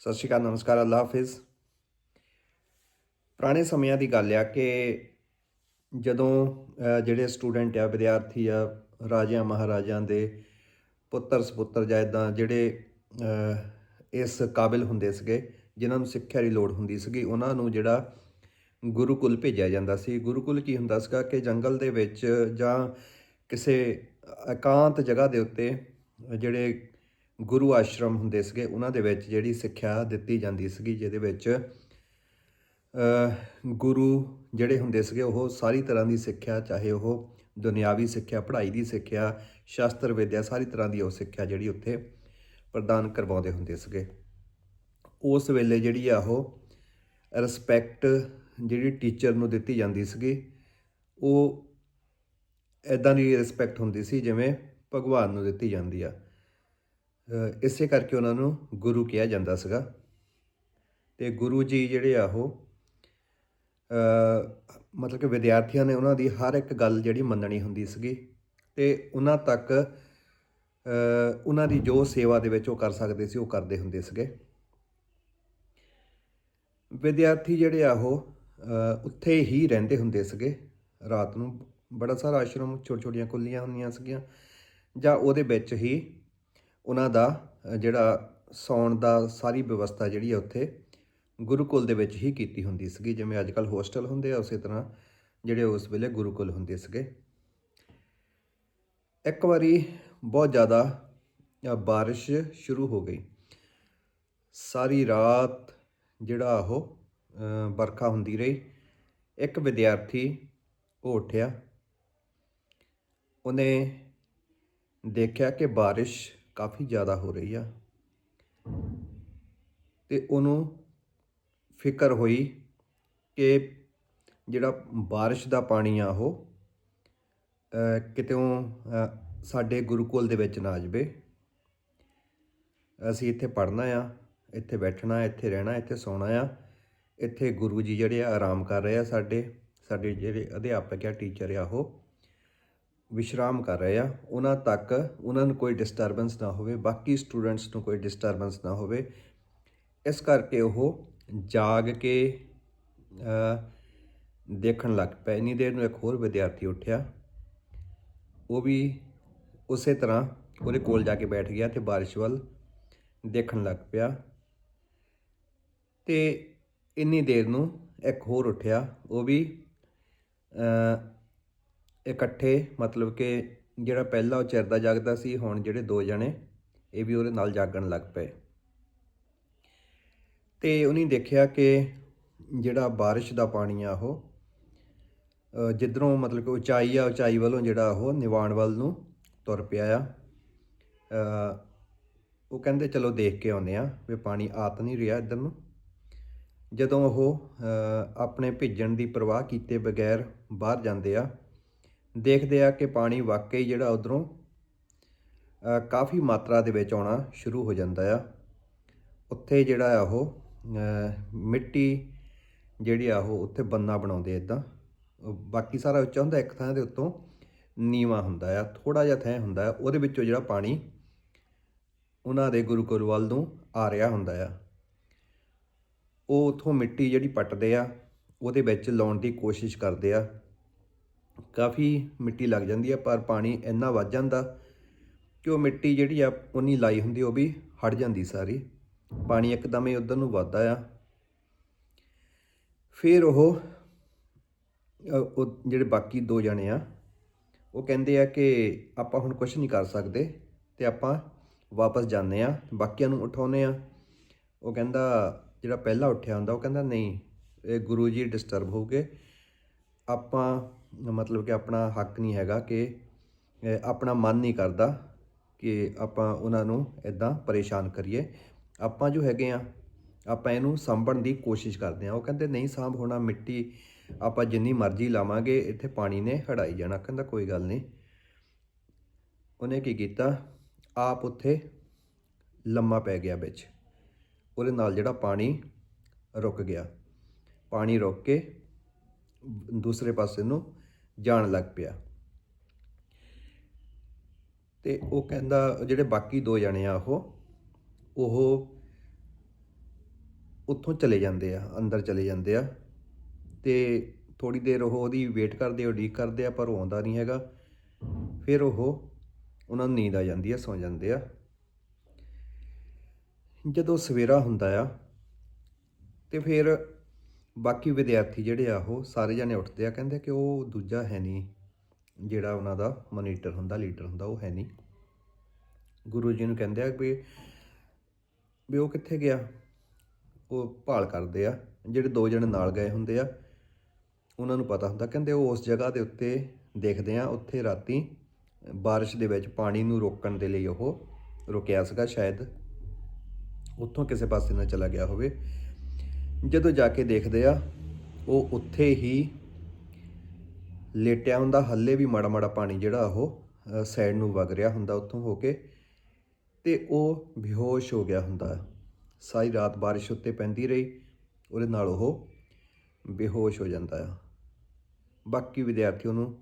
ਸਤਿ ਸ਼੍ਰੀ ਅਕਾਲ, ਨਮਸਕਾਰ, ਅੱਲਾ ਹਾਫਿਜ਼। ਪੁਰਾਣੇ ਸਮਿਆਂ ਦੀ ਗੱਲ ਆ ਕਿ ਜਦੋਂ ਜਿਹੜੇ ਸਟੂਡੈਂਟ ਆ, ਵਿਦਿਆਰਥੀ ਆ, ਰਾਜਿਆਂ, ਮਹਾਰਾਜਿਆਂ ਦੇ ਪੁੱਤਰ ਸੁਪੁੱਤਰ ਜਾਂ ਇੱਦਾਂ ਜਿਹੜੇ ਇਸ ਕਾਬਿਲ ਹੁੰਦੇ ਸੀਗੇ, ਜਿਨ੍ਹਾਂ ਨੂੰ ਸਿੱਖਿਆ ਦੀ ਲੋੜ ਹੁੰਦੀ ਸੀਗੀ, ਉਹਨਾਂ ਨੂੰ ਜਿਹੜਾ ਗੁਰੂਕੁਲ ਭੇਜਿਆ ਜਾਂਦਾ ਸੀ। ਗੁਰੂਕੁਲ ਕੀ ਹੁੰਦਾ ਸੀਗਾ ਕਿ ਜੰਗਲ ਦੇ ਵਿੱਚ ਜਾਂ ਕਿਸੇ ਇਕਾਂਤ ਜਗ੍ਹਾ ਦੇ ਉੱਤੇ ਜਿਹੜੇ ਗੁਰੂ ਆਸ਼ਰਮ ਹੁੰਦੇ ਸੀਗੇ, ਉਹਨਾਂ ਦੇ ਵਿੱਚ ਜਿਹੜੀ ਸਿੱਖਿਆ ਦਿੱਤੀ ਜਾਂਦੀ ਸੀਗੀ, ਜਿਹਦੇ ਵਿੱਚ ਗੁਰੂ ਜਿਹੜੇ ਹੁੰਦੇ ਸੀਗੇ, ਉਹ ਸਾਰੀ ਤਰ੍ਹਾਂ ਦੀ ਸਿੱਖਿਆ, ਚਾਹੇ ਉਹ ਦੁਨਿਆਵੀ ਸਿੱਖਿਆ, ਪੜ੍ਹਾਈ ਦੀ ਸਿੱਖਿਆ, ਸ਼ਾਸਤਰ, ਵਿਦਿਆ, ਸਾਰੀ ਤਰ੍ਹਾਂ ਦੀ ਉਹ ਸਿੱਖਿਆ ਜਿਹੜੀ ਉੱਥੇ ਪ੍ਰਦਾਨ ਕਰਵਾਉਂਦੇ ਹੁੰਦੇ ਸੀਗੇ। ਉਸ ਵੇਲੇ ਜਿਹੜੀ ਆ ਉਹ ਰਿਸਪੈਕਟ ਜਿਹੜੀ ਟੀਚਰ ਨੂੰ ਦਿੱਤੀ ਜਾਂਦੀ ਸੀਗੀ, ਉਹ ਐਦਾਂ ਦੀ ਰਿਸਪੈਕਟ ਹੁੰਦੀ ਸੀ ਜਿਵੇਂ ਭਗਵਾਨ ਨੂੰ ਦਿੱਤੀ ਜਾਂਦੀ ਆ। ਇਸੇ ਕਰਕੇ ਉਹਨਾਂ ਨੂੰ ਗੁਰੂ ਕਿਹਾ ਜਾਂਦਾ ਸੀਗਾ। ਤੇ ਗੁਰੂ ਜੀ ਜਿਹੜੇ ਆ ਉਹ ਮਤਲਬ ਕਿ ਵਿਦਿਆਰਥੀਆਂ ਨੇ ਉਹਨਾਂ ਦੀ ਹਰ ਇੱਕ ਗੱਲ ਜਿਹੜੀ ਮੰਨਣੀ ਹੁੰਦੀ ਸੀਗੀ ਤੇ ਉਹਨਾਂ ਤੱਕ ਉਹਨਾਂ ਦੀ ਜੋ ਸੇਵਾ ਦੇ ਵਿੱਚ ਉਹ ਕਰ ਸਕਦੇ ਸੀ, ਉਹ ਕਰਦੇ ਹੁੰਦੇ ਸੀਗੇ। ਵਿਦਿਆਰਥੀ ਜਿਹੜੇ ਆ ਉਹ ਉੱਥੇ ਹੀ ਰਹਿੰਦੇ ਹੁੰਦੇ ਸੀਗੇ। ਰਾਤ ਨੂੰ ਬੜਾ ਸਾਰਾ ਆਸ਼ਰਮ ਛੋਟੀਆਂ ਛੋਟੀਆਂ ਕੁੱਲੀਆਂ ਹੁੰਦੀਆਂ ਸੀਗੀਆਂ। ਜਾਂ ਉਹਦੇ ਵਿੱਚ ਹੀ ਉਹਨਾਂ ਦਾ ਜਿਹੜਾ ਸੌਣ ਦਾ ਸਾਰੀ ਵਿਵਸਥਾ ਜਿਹੜੀ ਹੈ ਉੱਥੇ ਗੁਰੂਕੁਲ ਦੇ ਵਿੱਚ ਹੀ ਕੀਤੀ ਹੁੰਦੀ ਸੀਗੀ। ਜਿਵੇਂ ਅੱਜ ਕੱਲ ਹੋਸਟਲ ਹੁੰਦੇ ਆ, ਉਸੇ ਤਰ੍ਹਾਂ ਜਿਹੜੇ ਉਸ ਵੇਲੇ ਗੁਰੂਕੁਲ ਹੁੰਦੇ ਸੀਗੇ। ਇੱਕ ਵਾਰੀ ਬਹੁਤ ਜ਼ਿਆਦਾ ਬਾਰਿਸ਼ ਸ਼ੁਰੂ ਹੋ ਗਈ। ਸਾਰੀ ਰਾਤ ਜਿਹੜਾ ਉਹ ਵਰਖਾ ਹੁੰਦੀ ਰਹੀ। ਇੱਕ ਵਿਦਿਆਰਥੀ ਉਹ ਉੱਠਿਆ। ਉਹਨੇ ਦੇਖਿਆ ਕਿ ਬਾਰਿਸ਼ ਕਾਫੀ ਜ਼ਿਆਦਾ ਹੋ ਰਹੀ ਆ। ਤੇ ਉਹਨੂੰ ਫਿਕਰ ਹੋਈ ਕਿ ਜਿਹੜਾ ਬਾਰਿਸ਼ ਦਾ ਪਾਣੀ ਆ ਉਹ ਅ, ਕਿਤੇੋਂ ਸਾਡੇ ਗੁਰੂਕੁਲ ਦੇ ਵਿੱਚ ਨਾ ਜਾਵੇ। ਅਸੀਂ ਇੱਥੇ ਪੜ੍ਹਨਾ ਆ ਇੱਥੇ ਬੈਠਣਾ ਇੱਥੇ ਰਹਿਣਾ ਇੱਥੇ ਸੌਣਾ ਆ। ਇੱਥੇ ਗੁਰੂ ਜੀ ਜਿਹੜੇ ਆ ਆਰਾਮ ਕਰ ਰਹੇ ਆ ਸਾਡੇ ਸਾਡੇ ਜਿਹੜੇ ਅਧਿਆਪਕ ਆ ਟੀਚਰ ਆ ਉਹ। ਵਿਸ਼ਰਾਮ ਕਰ ਰਹੇ ਆ। ਉਹਨਾਂ ਤੱਕ ਉਹਨਾਂ ਨੂੰ ਕੋਈ ਡਿਸਟਰਬੈਂਸ ਨਾ ਹੋਵੇ, ਬਾਕੀ ਸਟੂਡੈਂਟਸ ਨੂੰ ਕੋਈ ਡਿਸਟਰਬੈਂਸ ਨਾ ਹੋਵੇ। ਇਸ ਕਰਕੇ ਉਹ ਜਾਗ ਕੇ ਦੇਖਣ ਲੱਗ ਪਏ। ਇੰਨੀ ਦੇਰ ਨੂੰ ਇੱਕ ਹੋਰ ਵਿਦਿਆਰਥੀ ਉੱਠਿਆ। ਉਹ ਵੀ ਉਸੇ ਤਰ੍ਹਾਂ ਉਹਦੇ ਕੋਲ ਜਾ ਕੇ ਬੈਠ ਗਿਆ ਤੇ ਬਾਰਿਸ਼ ਵੱਲ ਦੇਖਣ ਲੱਗ ਪਿਆ। ਤੇ ਇੰਨੀ ਦੇਰ ਨੂੰ ਇੱਕ ਹੋਰ ਉੱਠਿਆ। ਉਹ ਵੀ ਇਕੱਠੇ, ਮਤਲਬ ਕਿ ਜਿਹੜਾ ਪਹਿਲਾਂ ਉਹ ਚਿਰਦਾ ਜਾਗਦਾ ਸੀ, ਹੁਣ ਜਿਹੜੇ ਦੋ ਜਣੇ, ਇਹ ਵੀ ਉਹਦੇ ਨਾਲ ਜਾਗਣ ਲੱਗ ਪਏ। ਤੇ ਉਹਨੇ ਦੇਖਿਆ ਕਿ ਜਿਹੜਾ ਬਾਰਿਸ਼ ਦਾ ਪਾਣੀ ਆ ਉਹ ਜਿੱਧਰੋਂ ਮਤਲਬ ਕਿ ਉਚਾਈ ਆ, ਉਚਾਈ ਵੱਲੋਂ ਜਿਹੜਾ ਉਹ ਨਿਵਾਣ ਵੱਲ ਨੂੰ ਤੁਰ ਪਿਆ ਆ। ਉਹ ਕਹਿੰਦੇ, ਚਲੋ ਦੇਖ ਕੇ ਆਉਂਦੇ ਆ ਵੀ ਪਾਣੀ ਆਤ ਨਹੀਂ ਰਿਹਾ ਇੱਧਰ ਨੂੰ। ਜਦੋਂ ਉਹ ਆਪਣੇ ਭਿੱਜਣ ਦੀ ਪਰਵਾਹ ਕੀਤੇ ਬਗੈਰ ਬਾਹਰ ਜਾਂਦੇ ਆ ਦੇਖਦੇ ਆ ਕਿ ਪਾਣੀ ਵਾਕਈ ਜਿਹੜਾ ਉਧਰੋਂ ਕਾਫੀ ਮਾਤਰਾ ਦੇ ਵਿੱਚ ਆਉਣਾ ਸ਼ੁਰੂ ਹੋ ਜਾਂਦਾ ਆ। ਉੱਥੇ ਜਿਹੜਾ ਆ ਉਹ ਮਿੱਟੀ ਜਿਹੜੀ ਆ ਉਹ ਉੱਥੇ ਬੰਨਾ ਬਣਾਉਂਦੇ ਇਦਾਂ। ਬਾਕੀ ਸਾਰਾ ਉੱਚਾ ਹੁੰਦਾ, ਇੱਕ ਥਾਂ ਦੇ ਉੱਤੋਂ ਨੀਵਾ ਹੁੰਦਾ ਆ ਥੋੜਾ ਜਿਹਾ ਥਾਂ ਹੁੰਦਾ ਉਹਦੇ ਵਿੱਚੋਂ ਜਿਹੜਾ ਪਾਣੀ ਉਹਨਾਂ ਦੇ ਗੁਰੂ ਵੱਲ ਨੂੰ ਆ ਰਿਹਾ ਹੁੰਦਾ ਆ। ਉਹ ਉਥੋਂ ਮਿੱਟੀ ਜਿਹੜੀ ਪੱਟਦੇ ਆ, ਉਹਦੇ ਵਿੱਚ ਲਾਉਣ ਦੀ ਕੋਸ਼ਿਸ਼ ਕਰਦੇ ਆ। ਕਾਫੀ ਮਿੱਟੀ ਲੱਗ ਜਾਂਦੀ ਆ ਪਰ ਪਾਣੀ ਇੰਨਾ ਵੱਜ ਜਾਂਦਾ ਕਿ ਉਹ ਮਿੱਟੀ ਜਿਹੜੀ ਆ, ਉਨੀ ਲਾਈ ਹੁੰਦੀ, ਉਹ ਵੀ ਹਟ ਜਾਂਦੀ ਸਾਰੀ। ਪਾਣੀ ਇੱਕਦਮ ਹੀ ਉਧਰ ਨੂੰ ਵੱਧਦਾ ਆ। ਫਿਰ ਉਹ ਉਹ ਜਿਹੜੇ ਬਾਕੀ ਦੋ ਜਣੇ ਆ, ਉਹ ਕਹਿੰਦੇ ਆ ਕਿ ਆਪਾਂ ਹੁਣ ਕੁਝ ਨਹੀਂ ਕਰ ਸਕਦੇ ਤੇ ਆਪਾਂ ਵਾਪਸ ਜਾਂਦੇ ਆ, ਬਾਕੀਆਂ ਨੂੰ ਉਠਾਉਨੇ ਆ। ਉਹ ਕਹਿੰਦਾ, ਜਿਹੜਾ ਪਹਿਲਾਂ ਉੱਠਿਆ ਹੁੰਦਾ, ਉਹ ਕਹਿੰਦਾ, ਨਹੀਂ, ਇਹ ਗੁਰੂ ਜੀ ਡਿਸਟਰਬ ਹੋਗੇ ਆਪਾਂ, ਮਤਲਬ ਕਿ ਆਪਣਾ ਹੱਕ ਨਹੀਂ ਹੈਗਾ ਕਿ ਆਪਣਾ ਮਨ ਨਹੀਂ ਕਰਦਾ ਕਿ ਆਪਾਂ ਉਹਨਾਂ ਨੂੰ ਇਦਾਂ ਪਰੇਸ਼ਾਨ ਕਰੀਏ। ਆਪਾਂ ਜੋ ਹੈਗੇ ਆ ਆਪਾਂ ਇਹਨੂੰ ਸਾਂਭਣ ਦੀ ਕੋਸ਼ਿਸ਼ ਕਰਦੇ ਆ ਉਹ ਕਹਿੰਦੇ, ਨਹੀਂ ਸਾਂਭ ਹੋਣਾ, ਮਿੱਟੀ ਆਪਾਂ ਜਿੰਨੀ ਮਰਜ਼ੀ ਲਾਵਾਂਗੇ, ਇੱਥੇ ਪਾਣੀ ਨੇ ਹੜਾਈ ਜਾਣਾ। ਕਹਿੰਦਾ, ਕੋਈ ਗੱਲ ਨਹੀਂ। ਉਹਨੇ ਕੀ ਕੀਤਾ? ਆਪ ਉੱਥੇ ਲੰਮਾ ਪੈ ਗਿਆ ਵਿੱਚ। ਉਹਦੇ ਨਾਲ ਜਿਹੜਾ ਪਾਣੀ ਰੁਕ ਗਿਆ। ਪਾਣੀ ਰੁਕ ਕੇ ਦੂਸਰੇ ਪਾਸੇ ਨੂੰ ਜਾਣ ਲੱਗ ਪਿਆ। ਤੇ ਉਹ ਕਹਿੰਦਾ, ਜਿਹੜੇ ਬਾਕੀ ਦੋ ਜਣੇ ਆ ਉਹ ਉਹ ਉੱਥੋਂ ਚਲੇ ਜਾਂਦੇ ਆ, ਅੰਦਰ ਚਲੇ ਜਾਂਦੇ ਆ। ਤੇ ਥੋੜੀ ਦੇਰ ਉਹ ਉਹਦੀ ਵੇਟ ਕਰਦੇ ਉਡੀਕ ਕਰਦੇ ਆ, ਪਰ ਉਹ ਆਉਂਦਾ ਨਹੀਂ ਹੈਗਾ। ਫਿਰ ਉਹ ਉਹਨਾਂ ਨੂੰ ਨੀਂਦ ਆ ਜਾਂਦੀ ਆ, ਸੌ ਜਾਂਦੇ ਆ। ਜਦੋਂ ਸਵੇਰਾ ਹੁੰਦਾ ਆ, ਤੇ ਫਿਰ ਬਾਕੀ ਵਿਦਿਆਰਥੀ ਜਿਹੜੇ ਆ ਉਹ ਸਾਰੇ ਜਣੇ ਉੱਠਦੇ ਆ, ਕਹਿੰਦੇ ਕਿ ਉਹ ਦੂਜਾ ਹੈ ਨਹੀਂ, ਜਿਹੜਾ ਉਹਨਾਂ ਦਾ ਮੋਨੀਟਰ ਹੁੰਦਾ ਲੀਡਰ ਹੁੰਦਾ, ਉਹ ਹੈ ਨਹੀਂ। ਗੁਰੂ ਜੀ ਨੂੰ ਕਹਿੰਦੇ ਆ ਵੀ ਵੀ ਉਹ ਕਿੱਥੇ ਗਿਆ? ਉਹ ਭਾਲ ਕਰਦੇ ਆ, ਜਿਹੜੇ ਦੋ ਜਣੇ ਨਾਲ ਗਏ ਹੁੰਦੇ ਆ, ਉਹਨਾਂ ਨੂੰ ਪਤਾ ਹੁੰਦਾ, ਕਹਿੰਦੇ ਉਹ ਉਸ ਜਗ੍ਹਾ ਦੇ ਉੱਤੇ ਦੇਖਦੇ ਆ, ਉੱਥੇ ਰਾਤੀ ਬਾਰਿਸ਼ ਦੇ ਵਿੱਚ ਪਾਣੀ ਨੂੰ ਰੋਕਣ ਦੇ ਲਈ ਉਹ ਰੁਕਿਆ ਸੀਗਾ ਸ਼ਾਇਦ। ਉੱਥੋਂ ਕਿਸੇ ਪਾਸੇ ਨਾ ਚਲਾ ਗਿਆ ਹੋਵੇ। ਜਦੋਂ ਜਾ ਕੇ ਦੇਖਦੇ ਆ, ਉਹ ਉੱਥੇ ਹੀ ਲੇਟਿਆ ਹੁੰਦਾ, ਹੱਲੇ ਵੀ ਮਾੜਾ ਮਾੜਾ ਪਾਣੀ ਜਿਹੜਾ ਉਹ ਸਾਈਡ ਨੂੰ ਵਗ ਰਿਹਾ ਹੁੰਦਾ ਉੱਥੋਂ ਹੋ ਕੇ ਤੇ ਉਹ ਬੇਹੋਸ਼ ਹੋ ਗਿਆ ਹੁੰਦਾ। ਹੈ। ਸਾਰੀ ਰਾਤ ਬਾਰਿਸ਼ ਉੱਤੇ ਪੈਂਦੀ ਰਹੀ, ਉਹਦੇ ਨਾਲ ਉਹ ਬੇਹੋਸ਼ ਹੋ ਜਾਂਦਾ ਆ। ਬਾਕੀ ਵਿਦਿਆਰਥੀ ਉਹਨੂੰ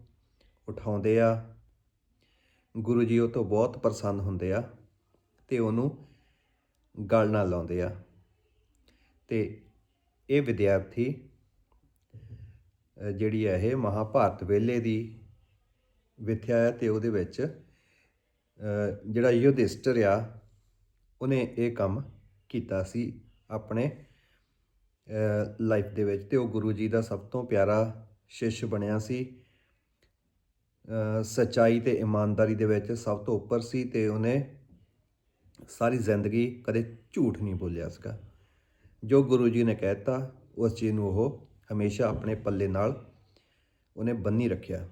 ਉਠਾਉਂਦੇ ਆ। ਗੁਰੂ ਜੀ ਉਹ ਤੋਂ ਬਹੁਤ ਪ੍ਰਸੰਨ ਹੁੰਦੇ ਆ ਤੇ ਉਹਨੂੰ ਗਲ ਨਾਲ ਲਾਉਂਦੇ ਆ। ਤੇ ਇਹ ਵਿਦਿਆਰਥੀ ਜਿਹੜੀ ਹੈ ਇਹ ਮਹਾਭਾਰਤ ਵੇਲੇ ਦੀ ਵਿਥਿਆ ਹੈ ਤੇ ਉਹਦੇ ਵਿੱਚ ਜਿਹੜਾ ਯੁਧਿਸ਼ਟਰ ਆ ਉਹਨੇ ਇਹ ਕੰਮ ਕੀਤਾ ਸੀ ਆਪਣੇ ਲਾਈਫ ਦੇ ਵਿੱਚ ਤੇ ਉਹ ਗੁਰੂ ਜੀ ਦਾ ਸਭ ਤੋਂ ਪਿਆਰਾ ਸ਼ਿਸ਼ ਬਣਿਆ ਸੀ ਅ, ਸੱਚਾਈ ਤੇ ਇਮਾਨਦਾਰੀ ਦੇ ਵਿੱਚ ਸਭ ਤੋਂ ਉੱਪਰ ਸੀ ਤੇ ਉਹਨੇ ਸਾਰੀ ਜ਼ਿੰਦਗੀ ਕਦੇ ਝੂਠ ਨਹੀਂ ਬੋਲਿਆ ਸੀਗਾ। ਜੋ ਗੁਰੂ ਜੀ ਨੇ ਕਹਿਤਾ, ਉਸ ਚੀਜ਼ ਨੂੰ ਉਹ ਹਮੇਸ਼ਾ ਆਪਣੇ ਪੱਲੇ ਨਾਲ ਉਹਨੇ ਬੰਨੀ ਰੱਖਿਆ।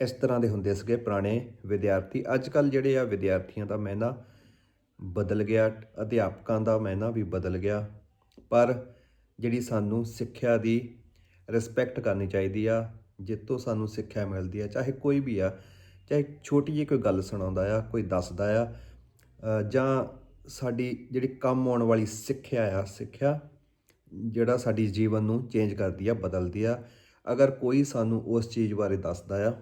ਇਸ ਤਰ੍ਹਾਂ ਦੇ ਹੁੰਦੇ ਸੀਗੇ ਪੁਰਾਣੇ ਵਿਦਿਆਰਥੀ। ਅੱਜ ਕੱਲ ਜਿਹੜੇ ਆ ਵਿਦਿਆਰਥੀਆਂ ਦਾ ਮਹਿਨਾ ਬਦਲ ਗਿਆ, ਅਧਿਆਪਕਾਂ ਦਾ ਮਹਿਨਾ ਵੀ ਬਦਲ ਗਿਆ। ਪਰ ਜਿਹੜੀ ਸਾਨੂੰ ਸਿੱਖਿਆ ਦੀ ਰਿਸਪੈਕਟ ਕਰਨੀ ਚਾਹੀਦੀ ਆ ਜਿੱਤੋਂ ਸਾਨੂੰ ਸਿੱਖਿਆ ਮਿਲਦੀ ਆ, ਚਾਹੇ ਕੋਈ ਵੀ ਆ, ਚਾਹੇ ਛੋਟੀ ਜਿਹੀ ਕੋਈ ਗੱਲ ਸੁਣਾਉਂਦਾ ਆ, ਕੋਈ ਦੱਸਦਾ ਆ ਜਾਂ ਸਾਡੀ ਜਿਹੜੀ ਕੰਮ ਆਉਣ ਵਾਲੀ ਸਿੱਖਿਆ ਆ, ਸਿੱਖਿਆ ਜਿਹੜਾ ਸਾਡੀ ਜੀਵਨ ਨੂੰ ਚੇਂਜ ਕਰਦੀ ਆ, ਬਦਲਦੀ ਆ, ਅਗਰ ਕੋਈ ਸਾਨੂੰ ਉਸ ਚੀਜ਼ ਬਾਰੇ ਦੱਸਦਾ ਆ,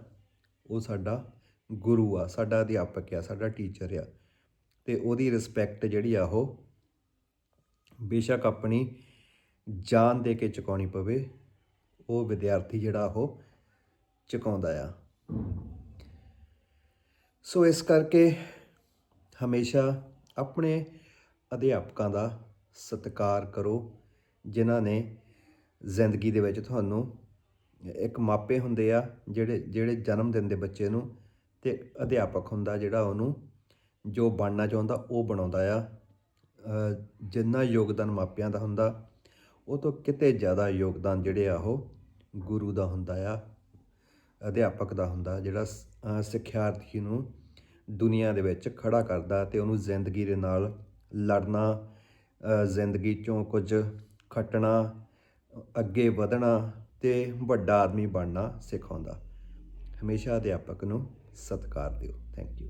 ਉਹ ਸਾਡਾ ਗੁਰੂ ਆ, ਸਾਡਾ ਅਧਿਆਪਕ ਆ, ਸਾਡਾ ਟੀਚਰ ਆ, ਤੇ ਉਹਦੀ ਰਿਸਪੈਕਟ ਜਿਹੜੀ ਆ ਉਹ ਬੇਸ਼ੱਕ ਆਪਣੀ ਜਾਨ ਦੇ ਕੇ ਚੁਕਾਉਣੀ ਪਵੇ, ਉਹ ਵਿਦਿਆਰਥੀ ਜਿਹੜਾ ਉਹ ਚੁਕਾਉਂਦਾ ਆ। ਸੋ ਇਸ ਕਰਕੇ ਹਮੇਸ਼ਾ ਆਪਣੇ ਅਧਿਆਪਕਾਂ ਦਾ ਸਤਿਕਾਰ ਕਰੋ, ਜਿਨ੍ਹਾਂ ਨੇ ਜ਼ਿੰਦਗੀ ਦੇ ਵਿੱਚ ਤੁਹਾਨੂੰ ਇੱਕ ਮਾਪੇ ਹੁੰਦੇ ਆ, ਜਿਹੜੇ ਜਿਹੜੇ ਜਨਮ ਦਿੰਦੇ ਬੱਚੇ ਨੂੰ ਤੇ ਅਧਿਆਪਕ ਹੁੰਦਾ ਜਿਹੜਾ ਉਹਨੂੰ ਜੋ ਬਣਨਾ ਚਾਹੁੰਦਾ ਉਹ ਬਣਾਉਂਦਾ ਆ। ਜਿੰਨਾ ਯੋਗਦਾਨ ਮਾਪਿਆਂ ਦਾ ਹੁੰਦਾ, ਉਹ ਤੋਂ ਕਿਤੇ ਜ਼ਿਆਦਾ ਯੋਗਦਾਨ ਜਿਹੜੇ ਆ ਉਹ ਗੁਰੂ ਦਾ ਹੁੰਦਾ ਆ, ਅਧਿਆਪਕ ਦਾ ਹੁੰਦਾ, ਜਿਹੜਾ ਸ- ਸਿੱਖਿਆਰਥੀ ਨੂੰ ਦੁਨੀਆ ਦੇ ਵਿੱਚ ਖੜਾ ਕਰਦਾ ਤੇ ਉਹਨੂੰ ਜ਼ਿੰਦਗੀ ਦੇ ਨਾਲ ਲੜਨਾ ਜ਼ਿੰਦਗੀ ਚੋਂ ਕੁਝ ਖੱਟਣਾ, ਅੱਗੇ ਵਧਣਾ ਤੇ ਵੱਡਾ ਆਦਮੀ ਬਣਨਾ ਸਿਖਾਉਂਦਾ। ਹਮੇਸ਼ਾ ਅਧਿਆਪਕ ਨੂੰ ਸਤਿਕਾਰ ਦਿਓ। Thank you